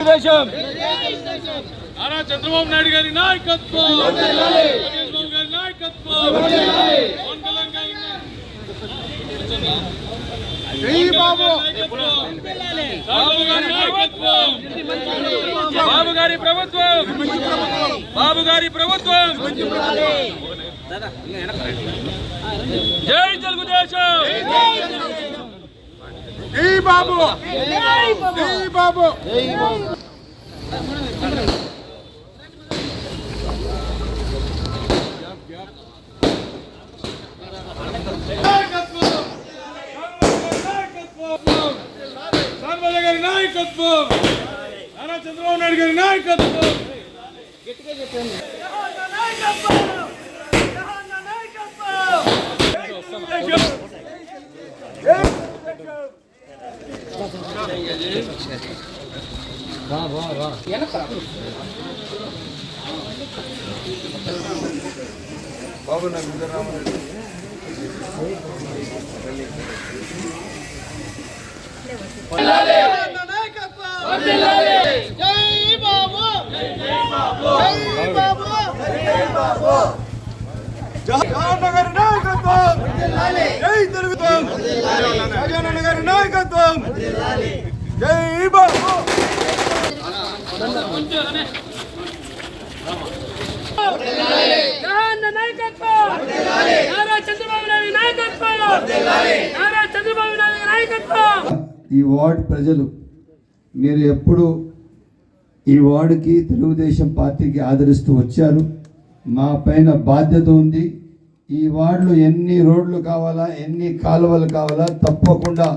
తెలుగుదేశం నారా చంద్రబాబు నాయుడు గారి నాయకత్వం. లోకేష్ బాబు గారి నాయకత్వం పవన్ కళ్యాణ్ గారి బాబు గారి నాయకత్వం బాబు గారి ప్రభుత్వం బాబు గారి ప్రభుత్వం జై తెలుగుదేశం. జై బాబు జై బాబు గారి నాయకత్వం నారా చంద్రబాబు నాయుడు గారి నాయకత్వం జగన్ నాయకత్వం జై తెలుగుదేశం జగన్ గారి నాయకత్వం జై బాబు జగన్ నాయకత్వం నారా చంద్రబాబు నాయుడు నాయకత్వం నారా చంద్రబాబు గారి నాయకత్వం ఈ వార్డ్ ప్రజలు మీరు ఎప్పుడు ఈ వార్డుకి తెలుగుదేశం పార్టీకి ఆదరిస్తూ వచ్చారు. మా పైన బాధ్యత ఉంది. ఈ వార్డులు ఎన్ని రోడ్లు కావాలా ఎన్ని కాలువలు కావాలా తప్పకుండా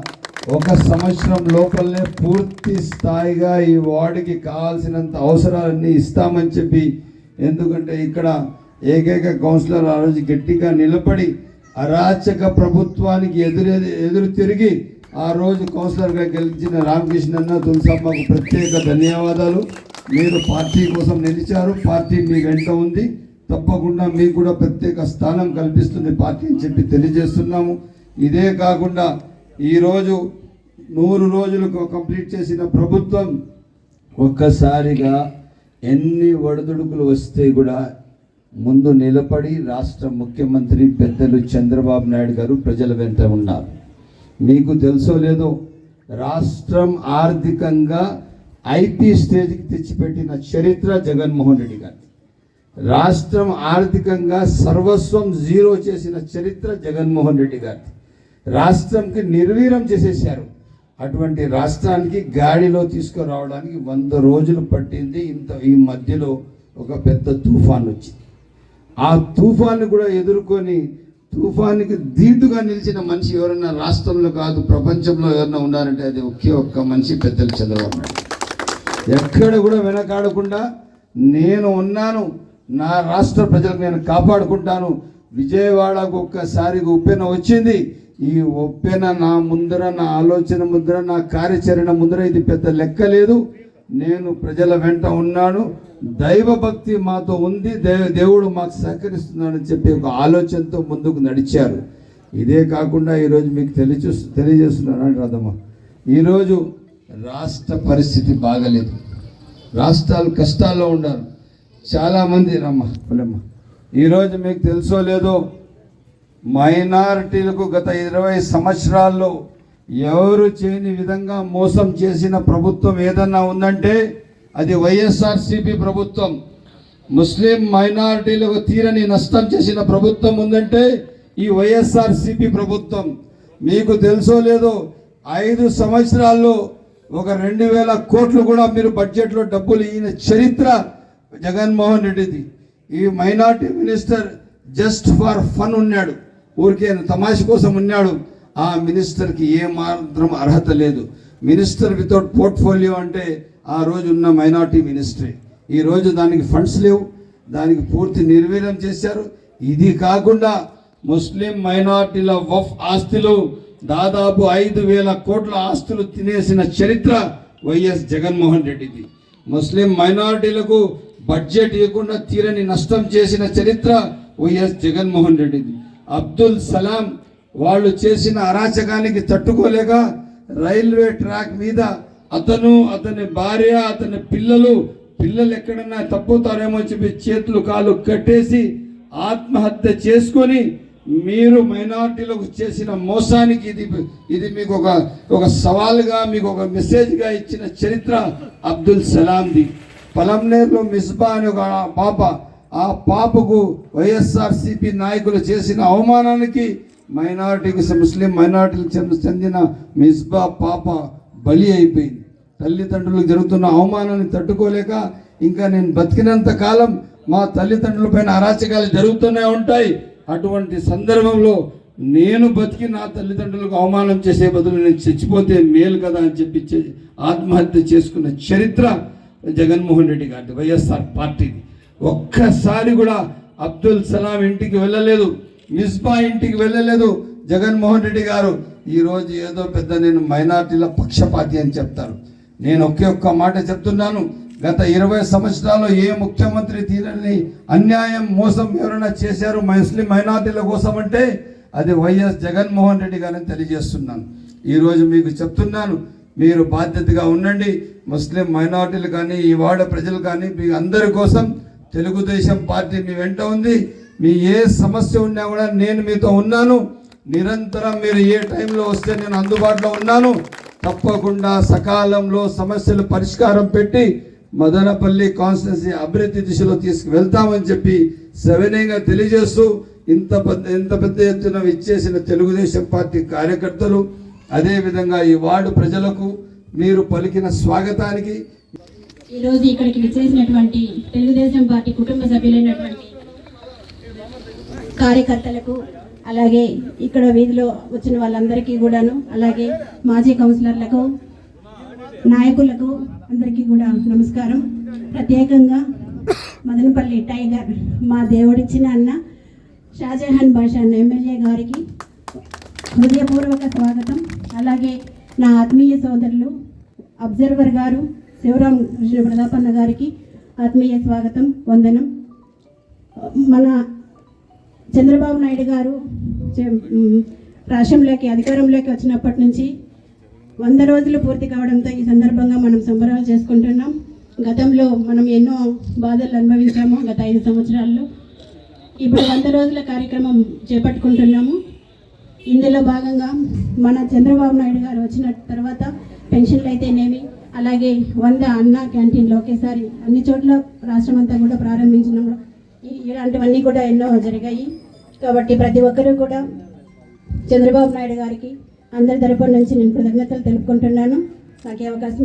ఒక సంవత్సరం లోపలనే పూర్తి స్థాయిగా ఈ వార్డుకి కావాల్సినంత అవసరాలన్నీ ఇస్తామని చెప్పి ఎందుకంటే ఇక్కడ ఏకైక కౌన్సిలర్ ఆ రోజు గట్టిగా నిలబడి అరాచక ప్రభుత్వానికి ఎదురు ఎదురు తిరిగి ఆ రోజు కౌన్సిలర్గా గెలిచిన రామకృష్ణ అన్న తులసమ్మకు ప్రత్యేక ధన్యవాదాలు. మీరు పార్టీ కోసం నిలిచారు పార్టీ మీ వెంట ఉంది. తప్పకుండా మీకు కూడా ప్రత్యేక స్థానం కల్పిస్తుంది పార్టీ అని చెప్పి తెలియజేస్తున్నాము. ఇదే కాకుండా ఈరోజు నూరు రోజులు కంప్లీట్ చేసిన ప్రభుత్వం ఒక్కసారిగా ఎన్ని ఒడిదుడుకులు వస్తే కూడా ముందు నిలబడి రాష్ట్ర ముఖ్యమంత్రి పెద్దలు చంద్రబాబు నాయుడు గారు ప్రజల వెంట ఉన్నారు. మీకు తెలుసో లేదో రాష్ట్రం ఆర్థికంగా ఐటీ స్టేజ్కి తెచ్చిపెట్టిన చరిత్ర జగన్మోహన్ రెడ్డి గారు. రాష్ట్రం ఆర్థికంగా సర్వస్వం జీరో చేసిన చరిత్ర జగన్మోహన్ రెడ్డి గారి రాష్ట్రంకి నిర్వీర్యం చేసేసారు అటువంటి రాష్ట్రానికి గాడిలో తీసుకురావడానికి వంద రోజులు పట్టింది. ఇంత ఈ మధ్యలో ఒక పెద్ద తుఫాన్ వచ్చింది. ఆ తుఫాన్ కూడా ఎదుర్కొని తుఫానికి ధీటుగా నిలిచిన మనిషి ఎవరన్నా రాష్ట్రంలో కాదు ప్రపంచంలో ఎవరన్నా ఉన్నారంటే అది ఒకే ఒక్క మనిషి పెద్దలు చంద్రబాబు నాయుడు. ఎక్కడ కూడా వెనకాడకుండా నేను ఉన్నాను. నా రాష్ట్ర ప్రజలకు నేను కాపాడుకుంటాను. విజయవాడకు ఒక్కసారి ఉప్పెన వచ్చింది. ఈ ఒప్పెన నా ముందర నా ఆలోచన ముందర నా కార్యాచరణ ముందర ఇది పెద్ద లెక్క లేదు. నేను ప్రజల వెంట ఉన్నాను. దైవభక్తి మాతో ఉంది. దే- దేవుడు మాకు సహకరిస్తున్నాడని చెప్పి ఒక ఆలోచనతో ముందుకు నడిచారు. ఇదే కాకుండా ఈరోజు మీకు తెలియచూ తెలియజేస్తున్నాను. రాధమ్మ. ఈరోజు రాష్ట్ర పరిస్థితి బాగలేదు. రాష్ట్రాలు కష్టాల్లో ఉన్నారు. చాలామంది రమ్మ పులమ్మ ఈరోజు మీకు తెలుసో లేదో మైనారిటీలకు గత ఇరవై సంవత్సరాల్లో ఎవరు చేయని విధంగా మోసం చేసిన ప్రభుత్వం ఏదన్నా ఉందంటే అది వైఎస్ఆర్సిపి ప్రభుత్వం. ముస్లిం మైనారిటీలకు తీరని నష్టం చేసిన ప్రభుత్వం ఉందంటే ఈ వైఎస్ఆర్సిపి ప్రభుత్వం. మీకు తెలుసో లేదో ఐదు సంవత్సరాల్లో ఒక రెండు వేల కోట్లు కూడా మీరు బడ్జెట్లో డబ్బులు ఈయన చరిత్ర జగన్మోహన్ రెడ్డిది. ఈ minority minister just for fun ఉన్నాడు. ఊరికే తమాష కోసం ఉన్నాడు. ఆ మినిస్టర్కి ఏ మాత్రం అర్హత లేదు. మినిస్టర్ వితౌట్ పోర్ట్ఫోలియో అంటే ఆ రోజు ఉన్న మైనార్టీ మినిస్ట్రీ. ఈరోజు దానికి ఫండ్స్ లేవు. దానికి పూర్తి నిర్వీర్యం చేశారు. ఇది కాకుండా ముస్లిం మైనార్టీల వఫ్ ఆస్తులు దాదాపు ఐదు వేల కోట్ల ఆస్తులు తినేసిన చరిత్ర వైఎస్ జగన్మోహన్ రెడ్డిది. ముస్లిం మైనారిటీలకు బడ్జెట్ ఇవ్వకుండా తీరని నష్టం చేసిన చరిత్ర వైఎస్ జగన్మోహన్ రెడ్డిది అబ్దుల్ సలాం వాళ్ళు చేసిన అరాచకానికి తట్టుకోలేక రైల్వే ట్రాక్ మీద అతను అతని భార్య అతని పిల్లలు పిల్లలు ఎక్కడన్నా తప్పుతారేమో అని చెప్పి చేతులు కాళ్ళు కట్టేసి ఆత్మహత్య చేసుకొని మీరు మైనార్టీలకు చేసిన మోసానికి ఇది ఇది మీకు ఒక ఒక సవాల్గా మీకు ఒక మెసేజ్గా ఇచ్చిన చరిత్ర అబ్దుల్ సలాంది. పలంనేరులో మిస్బా అనే ఒక పాప ఆ పాపకు వైఎస్ఆర్సిపి నాయకులు చేసిన అవమానానికి మైనారిటీకి ముస్లిం మైనారిటీలకు చెందిన- చెందిన మిస్బా పాప బలి అయిపోయింది. తల్లిదండ్రులకు జరుగుతున్న అవమానాన్ని తట్టుకోలేక ఇంకా నేను బతికినంత కాలం మా తల్లిదండ్రుల పైన అరాచకాలు జరుగుతూనే ఉంటాయి. అటువంటి సందర్భంలో నేను బతికి నా తల్లిదండ్రులకు అవమానం చేసే బదులు నేను చచ్చిపోతే మేలు కదా అని చెప్పి ఆత్మహత్య చేసుకున్న చరిత్ర జగన్మోహన్ రెడ్డి గారి వైఎస్ఆర్ పార్టీది. ఒక్కసారి కూడా అబ్దుల్ సలాం ఇంటికి వెళ్ళలేదు మిస్బా ఇంటికి వెళ్ళలేదు జగన్మోహన్ రెడ్డి గారు. ఈరోజు ఏదో పెద్ద నేను మైనార్టీల పక్షపాతి అని చెప్తారు. నేను ఒకే ఒక్క మాట చెప్తున్నాను. గత ఇరవై సంవత్సరాల్లో ఏ ముఖ్యమంత్రి తీరని అన్యాయం మోసం ఎవరైనా చేశారు ముస్లిం మైనార్టీల కోసం అంటే అది వైఎస్ జగన్మోహన్ రెడ్డి గారిని తెలియజేస్తున్నాను. ఈరోజు మీకు చెప్తున్నాను మీరు బాధ్యతగా ఉండండి. ముస్లిం మైనార్టీలు కానీ ఈ వాడ ప్రజలు కానీ మీ అందరి కోసం తెలుగుదేశం పార్టీ మీ వెంట ఉంది. మీ ఏ సమస్య ఉన్నా కూడా నేను మీతో ఉన్నాను. నిరంతరం మీరు ఏ టైంలో వస్తే నేను అందుబాటులో ఉన్నాను. తప్పకుండా సకాలంలో సమస్యలు పరిష్కారం పెట్టి మదనపల్లి కాన్స్టిట్యున్సీ అభివృద్ధి దిశలో తీసుకువెళ్తామని చెప్పి సవినయంగా తెలియజేస్తూ ఇంత పెద్ద ఇంత పెద్ద ఎత్తున ఇచ్చేసిన తెలుగుదేశం పార్టీ కార్యకర్తలు అదేవిధంగా ఈ వార్డు ప్రజలకు మీరు పలికిన స్వాగతానికి. ఈరోజు ఇక్కడికి విచ్చేసినటువంటి తెలుగుదేశం పార్టీ కుటుంబ సభ్యులైనటువంటి కార్యకర్తలకు అలాగే ఇక్కడ వీధిలో వచ్చిన వాళ్ళందరికీ కూడాను అలాగే మాజీ కౌన్సిలర్లకు నాయకులకు అందరికీ కూడా నమస్కారం. ప్రత్యేకంగా మదనపల్లి టైగర్ మా దేవుడిచ్చిన అన్న షాజహాన్ బాషా అన్న ఎమ్మెల్యే గారికి హృదయపూర్వక స్వాగతం. అలాగే నా ఆత్మీయ సోదరులు అబ్జర్వర్ గారు శివరాం కృష్ణ ప్రతాపన్న గారికి ఆత్మీయ స్వాగతం వందనం. మన చంద్రబాబు నాయుడు గారు రాష్ట్రంలోకి అధికారంలోకి వచ్చినప్పటి నుంచి వంద రోజులు పూర్తి కావడంతో ఈ సందర్భంగా మనం సంబరాలు చేసుకుంటున్నాం. గతంలో మనం ఎన్నో బాధలు అనుభవించాము గత ఐదు సంవత్సరాల్లో. ఇప్పుడు వంద రోజుల కార్యక్రమం చేపట్టుకుంటున్నాము. ఇందులో భాగంగా మన చంద్రబాబు నాయుడు గారు వచ్చిన తర్వాత పెన్షన్లు అయితేనేమి అలాగే వంద అన్న క్యాంటీన్లు ఒకేసారి అన్ని చోట్ల రాష్ట్రం అంతా కూడా ప్రారంభించినాం. ఇలాంటివన్నీ కూడా ఎన్నో జరిగాయి. కాబట్టి ప్రతి ఒక్కరూ కూడా చంద్రబాబు నాయుడు గారికి అందరి తరపు నుంచి నేను కృతజ్ఞతలు తెలుపుకుంటున్నాను. నాకు అవకాశం